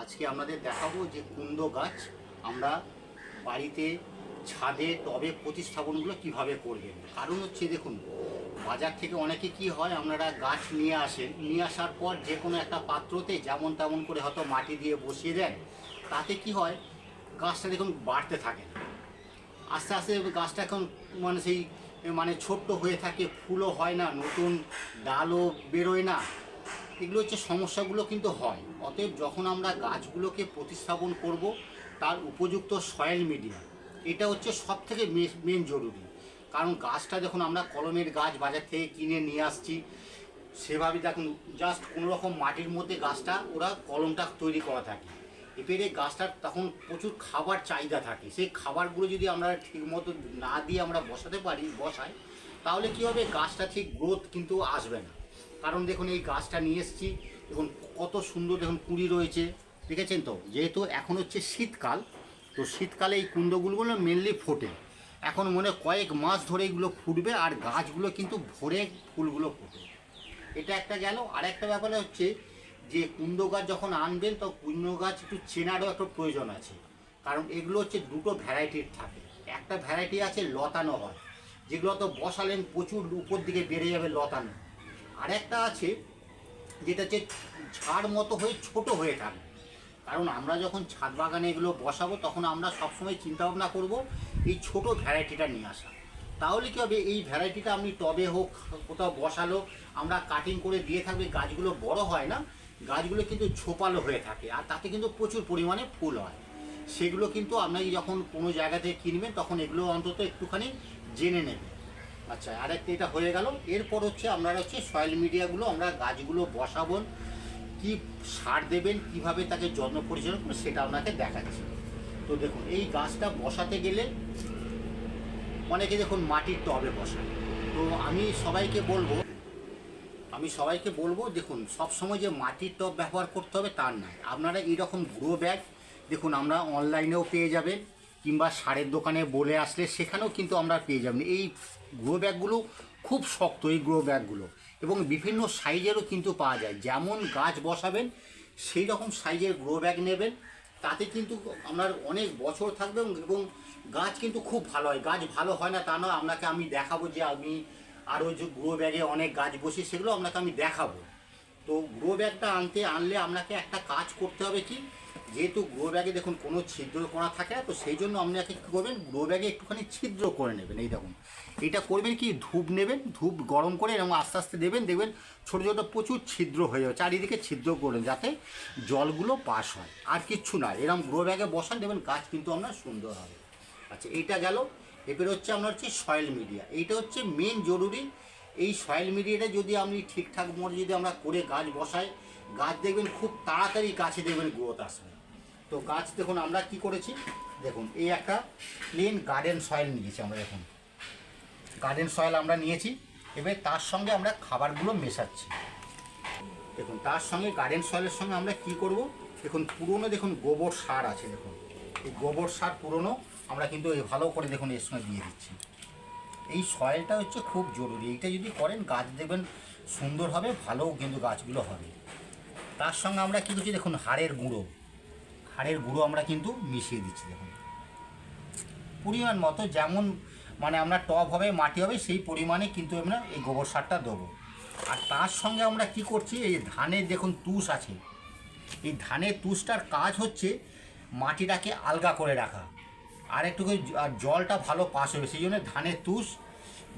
আজকে আপনাদের দেখাবো যে কুন্দ গাছ আমরা বাড়িতে, ছাদে, টবে প্রতিস্থাপনগুলো কীভাবে করবেন। কারণ হচ্ছে দেখুন, বাজার থেকে অনেকে কি হয়, আপনারা গাছ নিয়ে আসেন, নিয়ে আসার পর যে কোনো একটা পাত্রতে যেমন তেমন করে হয়তো মাটি দিয়ে বসিয়ে দেন, তাতে কি হয়, গাছটা দেখুন বাড়তে থাকে আস্তে আস্তে গাছটা এখন মানে সেই মানে ছোট্ট হয়ে থাকে, ফুলও হয় না, নতুন ডালও বেরোয় না। এগুলো হচ্ছে সমস্যাগুলো কিন্তু হয়। অতএব যখন আমরা গাছগুলোকে প্রতিস্থাপন করব, তার উপযুক্ত সয়েল মিডিয়া এটা হচ্ছে সব থেকে মেন জরুরি। কারণ গাছটা যখন আমরা কলমের গাছ বাজার থেকে কিনে নিয়ে আসছি, সেভাবে দেখুন জাস্ট কোনো রকম মাটির মধ্যে গাছটা, ওরা কলমটা তৈরি করা থাকে। এবারে গাছটার তখন প্রচুর খাবার চাহিদা থাকে। সেই খাবারগুলো যদি আমরা ঠিকমতো না দিয়ে আমরা বসাতে পারি, বসাই, তাহলে কী হবে? গাছটা ঠিক গ্রোথ কিন্তু আসবে না। কারণ দেখুন এই গাছটা নিয়ে এসেছি, দেখুন কত সুন্দর দেখুন কুড়ি রয়েছে, দেখেছেন তো? যেহেতু এখন হচ্ছে শীতকাল, তো শীতকালে এই কুণ্ডগুলো মেনলি ফোটে। এখন মনে কয়েক মাস ধরে এগুলো ফুটবে আর গাছগুলো কিন্তু ভরে ফুলগুলো ফোটে। এটা একটা গেল। আর একটা ব্যাপার হচ্ছে যে কুন্দ গাছ যখন আনবেন, তো কুন্দ গাছ একটু চেনারও একটা প্রয়োজন আছে। কারণ এগুলো হচ্ছে দুটো ভ্যারাইটির থাকে। একটা ভ্যারাইটি আছে লতানো হয়, যেগুলো তো বসালেন প্রচুর উপর দিকে বেড়ে যাবে লতানো। আর একটা আছে, যেটা হচ্ছে ঝাড় মতো হয়ে ছোট হয়ে থাকবে কারণ আমরা যখন ছাদ বাগানে এগুলো বসাবো, তখন আমরা সবসময় চিন্তা ভাবনা করব, এই ছোট ভ্যারাইটিটা নিয়ে আসা। তাহলে কী হবে? এই ভ্যারাইটিটা আপনি টবে হোক, কোথাও বসালো, আমরা কাটিং করে দিয়ে থাকবে গাছগুলো বড় হয় না, গাছগুলো কিন্তু ছোপালো হয়ে থাকে, আর তাতে কিন্তু প্রচুর পরিমাণে ফুল হয়। সেগুলো কিন্তু আপনি যখন কোনো জায়গা থেকে কিনবেন, তখন এগুলো অন্তত একটুখানি জেনে নেবেন। আচ্ছা আরেকটা এটা হয়ে গেল। এরপর হচ্ছে আপনারা হচ্ছে সয়েল মিডিয়াগুলো আমরা গাছগুলো বসাবো, কি সার দেবেন, কীভাবে তাকে যত্ন পরিচালনা করবেন সেটা আপনাকে দেখাচ্ছি। তো দেখুন, এই গাছটা বসাতে গেলে অনেকে দেখুন মাটির টবে বসায়। তো আমি সবাইকে বলব, আমি সবাইকে বলব, দেখুন সব সময় যে মাটির টব ব্যবহার করতে হবে তার নয়। আপনারা এইরকম গ্রো ব্যাগ দেখুন, আমরা অনলাইনেও পেয়ে যাবেন। কিংবা সারের দোকানে বলে আসলে সেখানেও কিন্তু আমরা পেয়ে যাবেন এই গ্রো ব্যাগগুলো খুব শক্ত, এই গ্রো ব্যাগগুলো। এবং বিভিন্ন সাইজেরও কিন্তু পাওয়া যায়। যেমন গাছ বসাবেন, সেই রকম সাইজের গ্রো ব্যাগ নেবেন। তাতে কিন্তু আপনার অনেক বছর থাকবে এবং- গাছ কিন্তু খুব ভালো হয়। গাছ ভালো হয় না তা নয়, আপনাকে আমি দেখাবো যে আমি আরও যে গ্রো ব্যাগে অনেক গাছ বসি সেগুলো আপনাকে আমি দেখাবো। তো গ্রো ব্যাগটা আনতে, আনলে আপনাকে একটা কাজ করতে হবে কি? যেহেতু গ্রো ব্যাগে দেখুন কোনো ছিদ্র করা থাকে না, তো সেই জন্য আপনি আপনাকে কী করবেন, গ্রো ব্যাগে একটুখানি ছিদ্র করে নেবেন, এই দেখুন। এটা করবেন কি, ধূপ নেবেন, ধূপ গরম করে এবং আস্তে আস্তে দেবেন, দেখবেন ছোটো ছোটো প্রচুর ছিদ্র হয়ে যাবে, চারিদিকে ছিদ্র করবেন যাতে জলগুলো পাস হয়। আর কিচ্ছু না, এরকম গ্রো ব্যাগে বসান দেবেন গাছ কিন্তু আপনার সুন্দর হবে। আচ্ছা এইটা গেল। এবার হচ্ছে আপনার হচ্ছে সয়েল মিডিয়া এইটা হচ্ছে মেন জরুরি। এই সয়েল মিডিয়াটা যদি আপনি ঠিকঠাক মতো যদি আমরা করে গাছ বসাই, গাছ দেখবেন খুব তাড়াতাড়ি গাছে দেখবেন গ্রোথ আসবে। তো গাছ দেখুন, আমরা কি করেছি? দেখুন, এই একটা প্লেন গার্ডেন সয়েল নিয়েছি আমরা এখন। গার্ডেন সয়েল আমরা নিয়েছি, এবার তার সঙ্গে আমরা খাবারগুলো মেশাচ্ছি। দেখুন, তার সঙ্গে গার্ডেন সয়েলের সঙ্গে আমরা কি করব? দেখুন, পুরনো, দেখুন, গোবর সার আছে, দেখুন। এই গোবর সার পুরনো, আমরা কিন্তু এই ভালো করে, দেখুন, এর সঙ্গে দিয়ে দিচ্ছি। এই সয়েলটা হচ্ছে খুব জরুরি। এইটা যদি করেন, গাছ দেখবেন সুন্দর হবে, ভালোও কিন্তু গাছগুলো হবে। তার সঙ্গে আমরা কি করছি? দেখুন, হাড়ের গুঁড়ো। হাড়ের গুঁড়ো আমরা কিন্তু মিশিয়ে দিচ্ছি, দেখুন। পরিমাণ মতো যেমন মানে আমরা টব হবে, মাটি হবে, সেই পরিমাণে কিন্তু আমরা এই গোবর সারটা দেবো। আর তার সঙ্গে আমরা কি করছি, এই ধানের দেখুন তুষ আছে। এই ধানের তুষটার কাজ হচ্ছে মাটিটাকে আলগা করে রাখা। আর একটু জলটা ভালো পাস হবে, সেই জন্য ধানের তুষ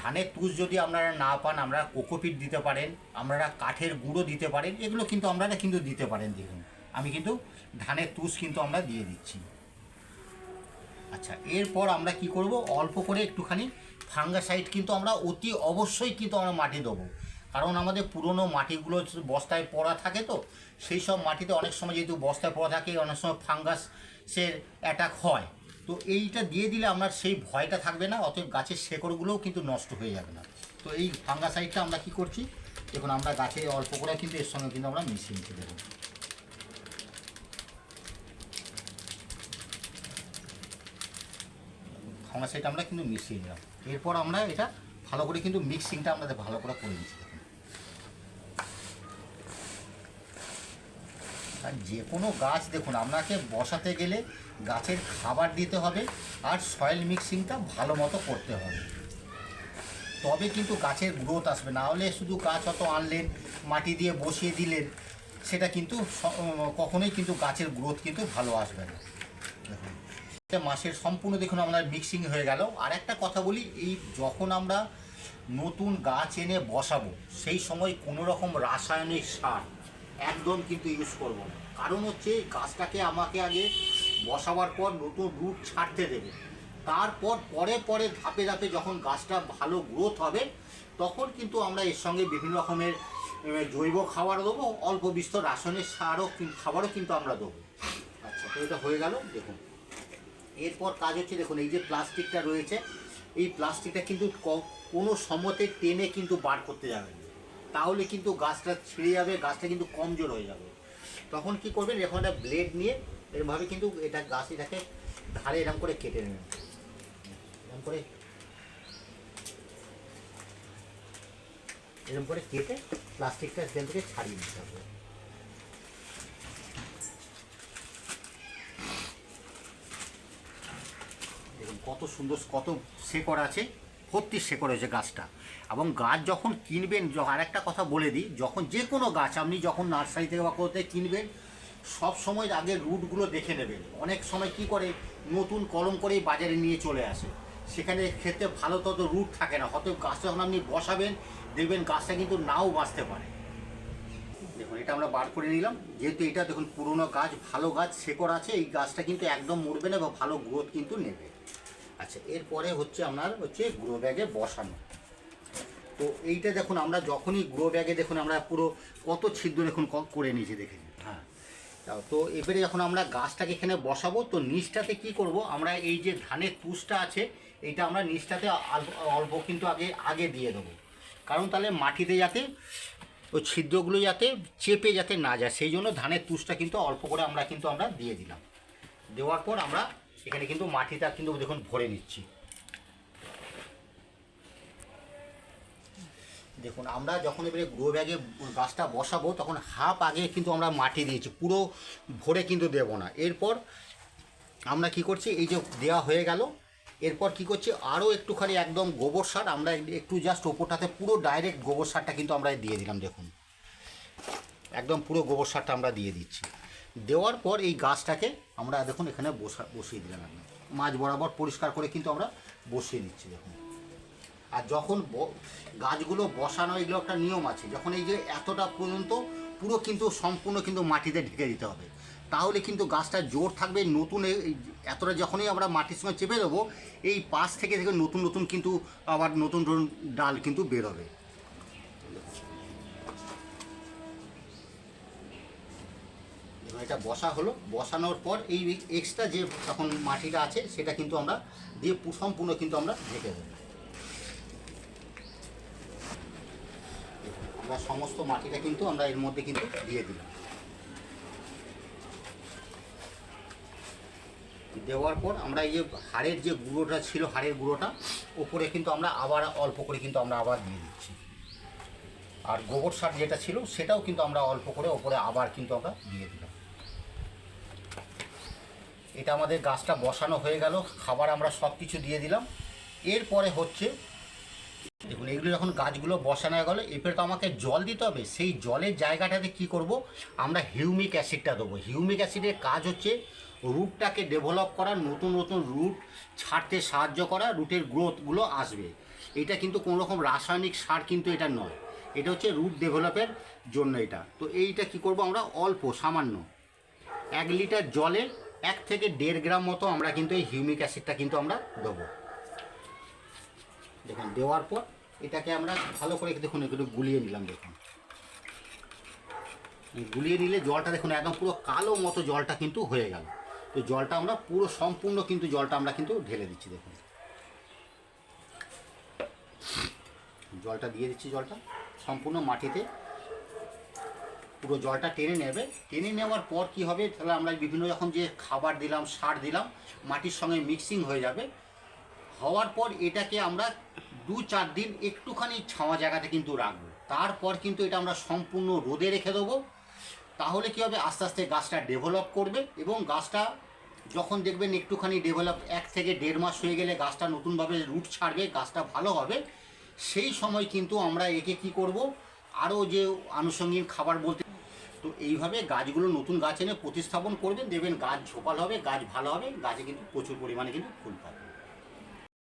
ধানের তুষ যদি আপনারা না পান আমরা কোকোপিট দিতে পারেন, আপনারা কাঠের গুঁড়ো দিতে পারেন, এগুলো কিন্তু আপনারা কিন্তু দিতে পারেন, দেখুন। আমি কিন্তু ধানের তুষ কিন্তু আমরা দিয়ে দিচ্ছি। আচ্ছা এরপর আমরা কি করব? অল্প করে একটুখানি ফাঙ্গাসাইড কিন্তু আমরা অতি অবশ্যই কিন্তু আমরা মাটি দেবো। কারণ আমাদের পুরনো মাটিগুলো বস্তায় পড়া থাকে তো, সেই সব মাটিতে অনেক সময় যেহেতু বস্তায় পড়া থাকে, অনেক সময় ফাঙ্গাসের অ্যাটাক হয়। তো এইটা দিয়ে দিলে আপনার সেই ভয়টা থাকবে না, অতএব গাছের শেকড়গুলোও কিন্তু নষ্ট হয়ে যাবে না। তো এই ফাঙ্গাসাইডটা আমরা কি করছি? দেখুন, আমরা গাছে অল্প করে কিন্তু এর সঙ্গে কিন্তু আমরা মিশিয়ে নিতে দেবো। ফাঙ্গাসাইড আমরা কিন্তু মিশিয়ে নিলাম। এরপর আমরা এটা ভালো করে কিন্তু মিক্সিংটা আমাদের ভালো করে করে নিচ্ছি। আর যে কোনো গাছ দেখুন, আপনাকে বসাতে গেলে গাছের খাবার দিতে হবে আর সয়েল মিক্সিংটা ভালো মতো করতে হবে। তবে কিন্তু গাছের গ্রোথ আসবে, না হলে শুধু গাছ অত আনলেন, মাটি দিয়ে বসিয়ে দিলেন, সেটা কিন্তু কখনোই কিন্তু গাছের গ্রোথ কিন্তু ভালো আসবে না। দেখুন। মাসের সম্পূর্ণ দেখুন আমরা মিক্সিং হয়ে গেল। আর একটা কথা বলি, এই যখন আমরা নতুন গাছ এনে বসাবো, সেই সময় কোনো রকম রাসায়নিক সার একদম কিন্তু ইউজ করব না। কারণ হচ্ছে গাছটাকে আমাকে আগে বসাবার পর নতুন রুট ছাড়তে দেবে। তারপর পরে পরে ধাপে ধাপে যখন গাছটা ভালো গ্রোথ হবে, তখন কিন্তু আমরা এর সঙ্গে বিভিন্ন রকমের জৈব খাবার দেবো, অল্প বিস্তর রাসায়নিক সারও খাবারও কিন্তু আমরা দেবো। আচ্ছা তো এটা হয়ে গেল, দেখুন। এরপর কাজ হচ্ছে দেখুন, এই যে প্লাস্টিকটা রয়েছে, এই প্লাস্টিকটা কিন্তু কোনো সময়তে টেনে কিন্তু বার করতে যাবে তাহলে কিন্তু গাছটা ছিঁড়ে যাবে, গাছটা কিন্তু কমজোর হয়ে যাবে। তখন কি করবেন এখন একটা ব্লেড নিয়ে এরমভাবে কিন্তু এটা গাছ এটাকে ধারে এরকম করে কেটে নেবেন। এরকম করে এরকম করে কেটে প্লাস্টিকটা সেখান থেকে ছাড়িয়ে দিতে হবে দেখুন কত সুন্দর, কত শেকড় আছে, ভর্তি শেকড় হয়েছে গাছটা। এবং গাছ যখন কিনবেন আর একটা কথা বলে দিই, যখন যে কোনো গাছ আপনি যখন নার্সারি থেকে বা থেকে কিনবেন, সব সময় আগে রুটগুলো দেখে নেবেন। অনেক সময় কি করে, নতুন কলম করেই বাজারে নিয়ে চলে আসে। সেখানে খেতে ভালো তত রুট থাকে না। হয়তো গাছটা যখন আপনি বসাবেন, দেখবেন গাছটা কিন্তু নাও বাঁচতে পারে। দেখুন, এটা আমরা বার করে নিলাম। যেহেতু এটা দেখুন পুরনো গাছ, ভালো গাছ, শেকড় আছে, এই গাছটা কিন্তু একদম মরবে না বা ভালো গ্রোথ কিন্তু নেবে। আচ্ছা এরপরে হচ্ছে আপনার হচ্ছে গ্রো ব্যাগে বসানো। তো এইটা দেখুন, আমরা যখনই গ্রো ব্যাগে দেখুন, আমরা পুরো কত ছিদ্র দেখুন করে নিয়েছি দেখেছি হ্যাঁ। তো এবারে যখন আমরা গাছটাকে এখানে বসাবো, তো নিচটাতে কি করব, আমরা এই যে ধানের তুষটা আছে, এইটা আমরা নিচটাতে অল্প কিন্তু আগে আগে দিয়ে দেবো। কারণ তাহলে মাটিতে যাতে, ওই ছিদ্রগুলো যাতে চেপে যাতে না যায়, সেই জন্য ধানের তুষটা কিন্তু অল্প করে আমরা কিন্তু আমরা দিয়ে দিলাম। দেওয়ার পর আমরা এখানে কিন্তু মাটিটা কিন্তু দেখুন ভরে নিচ্ছি। দেখুন, আমরা যখন এবারে গ্রো ব্যাগে গাছটা বসাবো, তখন হাফ আগে কিন্তু আমরা মাটি দিয়েছি, পুরো ভরে কিন্তু দেব না। এরপর আমরা কি করছি, এই যে দেওয়া হয়ে গেল, এরপর কি করছি আরও একটুখানি একদম গোবর সার, আমরা একটু জাস্ট ওপরটাতে পুরো ডাইরেক্ট গোবর সারটা কিন্তু আমরা দিয়ে দিলাম, দেখুন। একদম পুরো গোবর সারটা আমরা দিয়ে দিচ্ছি। দেওয়ার পর এই গাছটাকে আমরা দেখুন এখানে বসা, বসিয়ে দিলাম একদম। মাঝ বরাবর পরিষ্কার করে কিন্তু আমরা বসিয়ে দিচ্ছি দেখুন। আর যখন গাছগুলো বসানো এগুলো একটা নিয়ম আছে, যখন এই যে এতটা পর্যন্ত পুরো কিন্তু সম্পূর্ণ কিন্তু মাটিতে ঢেকে দিতে হবে, তাহলে কিন্তু গাছটা জোর থাকবে নতুন এতটা যখনই আমরা মাটির সঙ্গে চেপে দেবো, এই পাশ থেকে থেকে নতুন নতুন কিন্তু আবার নতুন নতুন ডাল কিন্তু বেরোবে। এটা বসা হলো। বসানোর পর এই এক্সট্রা যে এখন মাটিটা আছে, সেটা কিন্তু আমরা দিয়ে সম্পূর্ণ কিন্তু আমরা ঢেকে দেবো। আমরা সমস্ত মাটিটা কিন্তু আমরা এর মধ্যে কিন্তু দিয়ে দিলাম। দেওয়ার পর আমরা এই যে হাড়ের যে গুঁড়োটা ছিল, হাড়ের গুঁড়োটা, ওপরে কিন্তু আমরা আবার অল্প করে কিন্তু আমরা আবার দিয়ে দিচ্ছি। আর গোবর সার যেটা ছিল, সেটাও কিন্তু আমরা অল্প করে ওপরে আবার কিন্তু আমরা দিয়ে দিলাম। এটা আমাদের গাছটা বসানো হয়ে গেল, খাবার আমরা সব কিছু দিয়ে দিলাম। এরপরে হচ্ছে, দেখুন, এগুলো যখন গাছগুলো বসানো হয়ে গেলো, এরপরে তো আমাকে জল দিতে হবে। সেই জলের জায়গাটাতে কি করব? আমরা হিউমিক অ্যাসিডটা দেবো। হিউমিক অ্যাসিডের কাজ হচ্ছে রুটটাকে ডেভেলপ করা, নতুন নতুন রুট ছাড়তে সাহায্য করা, রুটের গ্রোথগুলো আসবে। এটা কিন্তু কোনো রকম রাসায়নিক সার কিন্তু এটা নয়। এটা হচ্ছে রুট ডেভেলপের জন্য এটা। তো এইটা কি করব আমরা? অল্প, সামান্য। এক লিটার জলে এক থেকে দেড় গ্রাম মতো আমরা কিন্তু এই হিউমিক অ্যাসিডটা কিন্তু আমরা দেবো। দেখুন, দেওয়ার পর এটাকে আমরা ভালো করে দেখুন, একটু গুলিয়ে নিলাম, দেখুন। গুলিয়ে নিলে জলটা দেখুন, একদম পুরো কালো মতো জলটা কিন্তু হয়ে গেল। তো জলটা আমরা পুরো সম্পূর্ণ কিন্তু জলটা আমরা কিন্তু ঢেলে দিচ্ছি, দেখুন। জলটা দিয়ে দিচ্ছি জলটা। সম্পূর্ণ মাটিতে পুরো জলটা টেনে নেবে। টেনে নেওয়ার পর কি হবে? তাহলে আমরা বিভিন্ন যখন যে খাবার দিলাম, সার দিলাম, মাটির সঙ্গে মিক্সিং হয়ে যাবে। হওয়ার পর এটাকে আমরা দু চার দিন একটুখানি ছাওয়া জায়গাতে কিন্তু রাখব। তারপর কিন্তু এটা আমরা সম্পূর্ণ রোদে রেখে দেবো। তাহলে কী হবে? আস্তে আস্তে গাছটা ডেভেলপ করবে এবং গাছটা যখন দেখবেন একটুখানি ডেভেলপ এক থেকে দেড় মাস হয়ে গেলে গাছটা নতুনভাবে রুট ছাড়বে, গাছটা ভালো হবে। সেই সময় কিন্তু আমরা একে কি করব? আরও যে আনুষঙ্গিক খাবার বলতে তো এইভাবে গাছগুলো নতুন গাছ এনে প্রতিস্থাপন করবেন। দেখবেন গাছ ঝোপাল হবে, গাছ ভালো হবে, গাছে কিন্তু প্রচুর পরিমাণে কিন্তু ফুল পাবে।